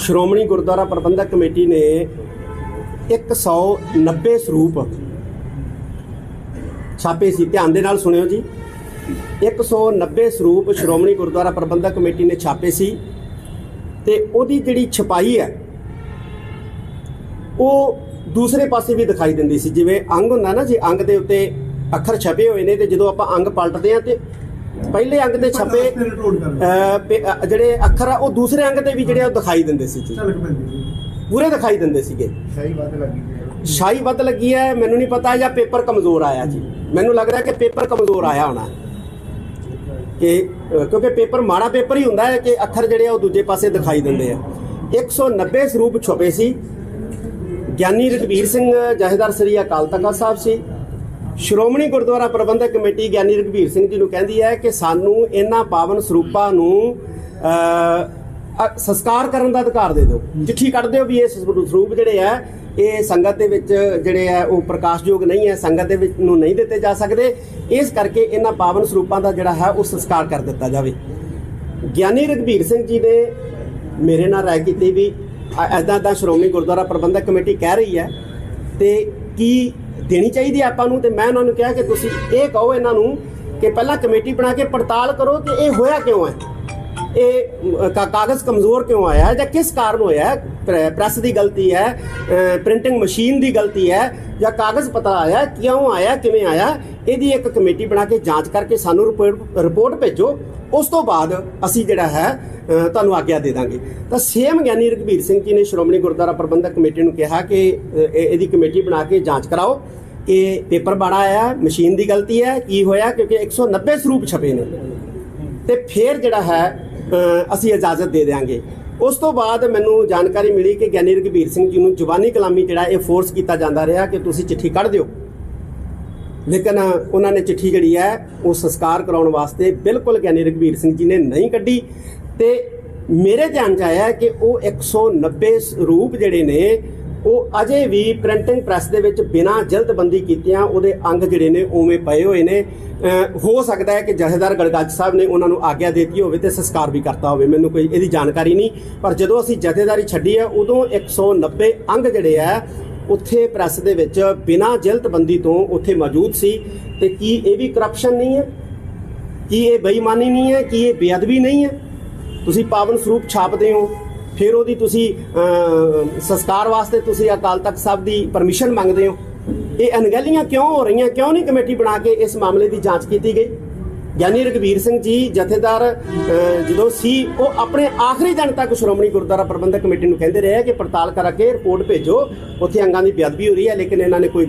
Shiromani Gurdwara Parbandhak committee ਨੇ 190 ਸਰੂਪ ਛਾਪੇ ਸੀ। ਧਿਆਨ ਦੇ ਨਾਲ ਸੁਣਿਓ ਜੀ। 190 ਸਰੂਪ ਸ਼੍ਰੋਮਣੀ ਗੁਰਦੁਆਰਾ ਪ੍ਰਬੰਧਕ ਕਮੇਟੀ ਨੇ ਛਾਪੇ ਸੀ ਤੇ ਉਹਦੀ ਜਿਹੜੀ ਛਪਾਈ ਹੈ, ਉਹ ਦੂਸਰੇ ਪਾਸੇ ਵੀ ਦਿਖਾਈ ਦਿੰਦੀ ਸੀ। ਜਿਵੇਂ ਅੰਗ ਹੁੰਦਾ ਨਾ ਜੇ, ਅੰਗ ਦੇ ਉੱਤੇ ਅੱਖਰ ਛਪੇ ਹੋਏ ਨੇ ਤੇ ਜਦੋਂ ਆਪਾਂ ਅੰਗ ਪਲਟਦੇ ਆ ਤੇ ਪਹਿਲੇ ਅੰਗ ਤੇ ਛਪੇ ਅਹ, ਜਿਹੜੇ ਅੱਖਰ ਆ ਉਹ ਦੂਸਰੇ ਅੰਗ ਤੇ ਵੀ ਜਿਹੜੇ ਆ ਉਹ ਦਿਖਾਈ ਦਿੰਦੇ ਸੀ ਜੀ। ਝਲਕ ਪੈਂਦੀ ਪੂਰੇ ਦਿਖਾਈ ਦਿੰਦੇ ਸੀਗੇ। ਸਹੀ ਵੱਧ ਲੱਗੀ ਸ਼ਾਈ ਵੱਧ ਲੱਗੀ ਹੈ ਮੈਨੂੰ ਨਹੀਂ ਪਤਾ ਜਾਂ ਪੇਪਰ ਕਮਜ਼ੋਰ ਆਇਆ ਜੀ। ਮੈਨੂੰ ਲੱਗ ਰਿਹਾ ਕਿ ਪੇਪਰ ਕਮਜ਼ੋਰ ਆਇਆ ਹੋਣਾ। ਕਿ ਕਿਉਂਕਿ ਪੇਪਰ ਮਾੜਾ ਪੇਪਰ ਹੀ ਹੁੰਦਾ ਹੈ ਕਿ ਅੱਖਰ ਜਿਹੜੇ ਆ ਉਹ ਦੂਜੇ ਪਾਸੇ ਦਿਖਾਈ ਦਿੰਦੇ ਆ। 190 ਸਰੂਪ ਛਪੇ ਸੀ। ਗਿਆਨੀ ਰਘਬੀਰ ਸਿੰਘ ਜਹੇਦਾਰ ਸ੍ਰੀ ਅਕਾਲ ਤਖਤ ਸਾਹਿਬ ਸੀ। ਸ਼੍ਰੋਮਣੀ ਗੁਰਦੁਆਰਾ ਪ੍ਰਬੰਧਕ ਕਮੇਟੀ ਗਿਆਨੀ ਰਘਬੀਰ ਸਿੰਘ ਜੀ ਨੂੰ ਕਹਿੰਦੀ ਹੈ ਕਿ ਸਾਨੂੰ ਇਹਨਾਂ ਪਾਵਨ ਸਰੂਪਾਂ ਨੂੰ ਅਹ, ਸੰਸਕਾਰ ਕਰਨ ਦਾ ਅਧਿਕਾਰ ਦੇ ਦਿਓ। ਚਿੱਠੀ ਕੱਢ ਦਿਓ ਵੀ ਇਹ ਸਰੂਪ ਜਿਹੜੇ ਆ ਇਹ ਸੰਗਤ ਦੇ ਵਿੱਚ ਜਿਹੜੇ ਆ ਉਹ ਪ੍ਰਕਾਸ਼ਯੋਗ ਨਹੀਂ ਹੈ ਸੰਗਤ ਦੇ ਵਿੱਚ ਨੂੰ ਨਹੀਂ ਦਿੱਤੇ ਜਾ ਸਕਦੇ। ਇਸ ਕਰਕੇ ਇਹਨਾਂ ਪਾਵਨ ਸਰੂਪਾਂ ਦਾ ਜਿਹੜਾ ਹੈ ਉਹ ਸੰਸਕਾਰ ਕਰ ਦਿੱਤਾ ਜਾਵੇ। ਗਿਆਨੀ ਰਘਬੀਰ ਸਿੰਘ ਜੀ ਨੇ ਮੇਰੇ ਨਾਲ ਰਾਏ ਕੀਤੀ ਵੀ ਐਦਾਂ ਦਾ ਸ਼੍ਰੋਮਣੀ ਗੁਰਦੁਆਰਾ ਪ੍ਰਬੰਧਕ ਕਮੇਟੀ ਕਹਿ ਰਹੀ ਹੈ ਤੇ ਕੀ ਦੇਣੀ ਚਾਹੀਦੀ ਹੈ ਆਪਾਂ ਨੂੰ ਤੇ ਮੈਂ ਉਹਨਾਂ ਨੂੰ ਕਿਹਾ ਕਿ ਤੁਸੀਂ ਇਹ ਕਹੋ ਇਹਨਾਂ ਨੂੰ ਕਿ ਪਹਿਲਾਂ ਕਮੇਟੀ ਬਣਾ ਕੇ ਪੜਤਾਲ ਕਰੋ ਕਿ ਇਹ ਹੋਇਆ ਕਿਉਂ ਹੈ? ਇਹ ਕਾਗਜ਼ ਕਮਜ਼ੋਰ ਕਿਉਂ ਆਇਆ ਹੈ ਜਾਂ ਕਿਸ ਕਾਰਨ ਹੋਇਆ ਹੈ? ਪ੍ਰ- ਪ੍ਰੈਸ ਦੀ ਗਲਤੀ ਹੈ ਪ੍ਰਿੰਟਿੰਗ ਮਸ਼ੀਨ ਦੀ ਗਲਤੀ ਹੈ ਜਾਂ ਕਾਗਜ਼ ਪਤਾ ਆਇਆ ਕਿਉਂ ਆਇਆ, ਕਿਵੇਂ ਆਇਆ? ਇਹਦੀ ਇੱਕ ਕਮੇਟੀ ਬਣਾ ਕੇ ਜਾਂਚ ਕਰਕੇ ਸਾਨੂੰ ਰਿਪੋਰਟ ਰਿਪੋਰਟ ਭੇਜੋ। ਉਸ ਤੋਂ ਬਾਅਦ ਅਸੀਂ ਜਿਹੜਾ ਹੈ ਤੁਹਾਨੂੰ ਆਗਿਆ ਦੇ ਦਾਂਗੇ। ਤਾਂ ਸੇਮ ਗਿਆਨੀ ਰਘਬੀਰ ਸਿੰਘ ਜੀ ਨੇ ਸ਼੍ਰੋਮਣੀ ਗੁਰਦੁਆਰਾ ਪ੍ਰਬੰਧਕ ਕਮੇਟੀ ਨੂੰ ਕਿਹਾ ਕਿ ਇਹਦੀ ਕਮੇਟੀ ਬਣਾ ਕੇ ਜਾਂਚ ਕਰਾਓ ਕਿ ਪੇਪਰ ਬਾੜਾ ਆਇਆ, ਮਸ਼ੀਨ ਦੀ ਗਲਤੀ ਹੈ, ਕੀ ਹੋਇਆ, ਕਿਉਂਕਿ 190 ਸਰੂਪ ਛਪੇ ਨੇ। ਤੇ ਫਿਰ ਜਿਹੜਾ ਹੈ ਅਸੀਂ ਇਜਾਜ਼ਤ ਦੇ ਦੇਵਾਂਗੇ ਉਸ ਤੋਂ ਬਾਅਦ ਮੈਨੂੰ ਜਾਣਕਾਰੀ ਮਿਲੀ ਕਿ ਗਿਆਨੀ ਰਘਬੀਰ ਸਿੰਘ ਜੀ ਨੂੰ ਜਵਾਨੀ ਕਲਾਮੀ ਜਿਹੜਾ ਇਹ ਫੋਰਸ ਕੀਤਾ ਜਾਂਦਾ ਰਿਹਾ ਕਿ ਤੁਸੀਂ ਚਿੱਠੀ ਕੱਢ ਦਿਓ। ਲੇਕਿਨ ਉਹਨਾਂ ਨੇ ਚਿੱਠੀ ਜਿਹੜੀ ਹੈ, ਉਹ ਸੰਸਕਾਰ ਕਰਾਉਣ ਵਾਸਤੇ ਬਿਲਕੁਲ ਗਿਆਨੀ ਰਘਬੀਰ ਸਿੰਘ ਜੀ ਨੇ ਨਹੀਂ ਕੱਢੀ। ਤੇ ਮੇਰੇ ਧਿਆਨ 'ਚ ਆਇਆ ਕਿ ਉਹ 190 ਰੂਪ ਜਿਹੜੇ ਨੇ, ਉਹ ਅਜੇ ਵੀ ਪ੍ਰਿੰਟਿੰਗ ਪ੍ਰੈਸ ਦੇ ਵਿੱਚ ਬਿਨਾਂ ਜਲਦਬੰਦੀ ਕੀਤਿਆਂ, ਉਹਦੇ ਅੰਗ ਜਿਹੜੇ ਨੇ ਉਵੇਂ ਪਏ ਹੋਏ ਨੇ। ਹੋ ਸਕਦਾ ਹੈ ਕਿ ਜਥੇਦਾਰ ਗੜਗੱਜ ਸਾਹਿਬ ਨੇ ਉਹਨਾਂ ਨੂੰ ਆਗਿਆ ਦਿੱਤੀ ਹੋਵੇ ਤੇ ਸੰਸਕਾਰ ਵੀ ਕਰਤਾ ਹੋਵੇ, ਮੈਨੂੰ ਕੋਈ ਇਹਦੀ ਜਾਣਕਾਰੀ ਨਹੀਂ। ਪਰ ਜਦੋਂ ਅਸੀਂ ਜਥੇਦਾਰੀ ਛੱਡੀ ਹੈ, ਉਦੋਂ 190 ਅੰਗ ਜਿਹੜੇ ਆ ਉੱਥੇ ਪ੍ਰੈਸ ਦੇ ਵਿੱਚ ਬਿਨਾਂ ਜਲਦਬੰਦੀ ਤੋਂ ਉੱਥੇ ਮੌਜੂਦ ਸੀ। ਤੇ ਕੀ ਇਹ ਵੀ ਕਰਪਸ਼ਨ ਨਹੀਂ ਹੈ? ਕੀ ਇਹ ਬੇਈਮਾਨੀ ਨਹੀਂ ਹੈ? ਕੀ ਇਹ ਬੇਅਦਬੀ ਨਹੀਂ ਹੈ? ਤੁਸੀਂ ਪਾਵਨ ਸਰੂਪ ਛਾਪਦੇ ਹੋ, ਫਿਰ ਉਹਦੀ ਤੁਸੀਂ ਸੰਸਕਾਰ ਵਾਸਤੇ ਤੁਸੀਂ ਅਕਾਲ ਤਖਤ ਸਾਹਿਬ ਦੀ ਪਰਮਿਸ਼ਨ ਮੰਗਦੇ ਹੋ। ਇਹ ਅਣਗਹਿਲੀਆਂ ਕਿਉਂ ਹੋ ਰਹੀਆਂ? ਕਿਉਂ ਨਹੀਂ ਕਮੇਟੀ ਬਣਾ ਕੇ ਇਸ ਮਾਮਲੇ ਦੀ ਜਾਂਚ ਕੀਤੀ ਗਈ? ਗਿਆਨੀ ਰਘਬੀਰ ਸਿੰਘ ਜੀ, ਜਥੇਦਾਰ ਜਦੋਂ ਸੀ, ਉਹ ਆਪਣੇ ਆਖਰੀ ਦਿਨ ਤੱਕ ਸ਼੍ਰੋਮਣੀ ਗੁਰਦੁਆਰਾ ਪ੍ਰਬੰਧਕ ਕਮੇਟੀ ਨੂੰ ਕਹਿੰਦੇ ਰਹੇ ਕਿ ਪੜਤਾਲ ਕਰਕੇ ਰਿਪੋਰਟ ਭੇਜੋ। ਉੱਥੇ ਅੰਗਾਂ ਦੀ ਬੇਅਦਬੀ ਹੋ ਰਹੀ ਹੈ, ਲੇਕਿਨ ਇਹਨਾਂ ਨੇ ਕੋਈ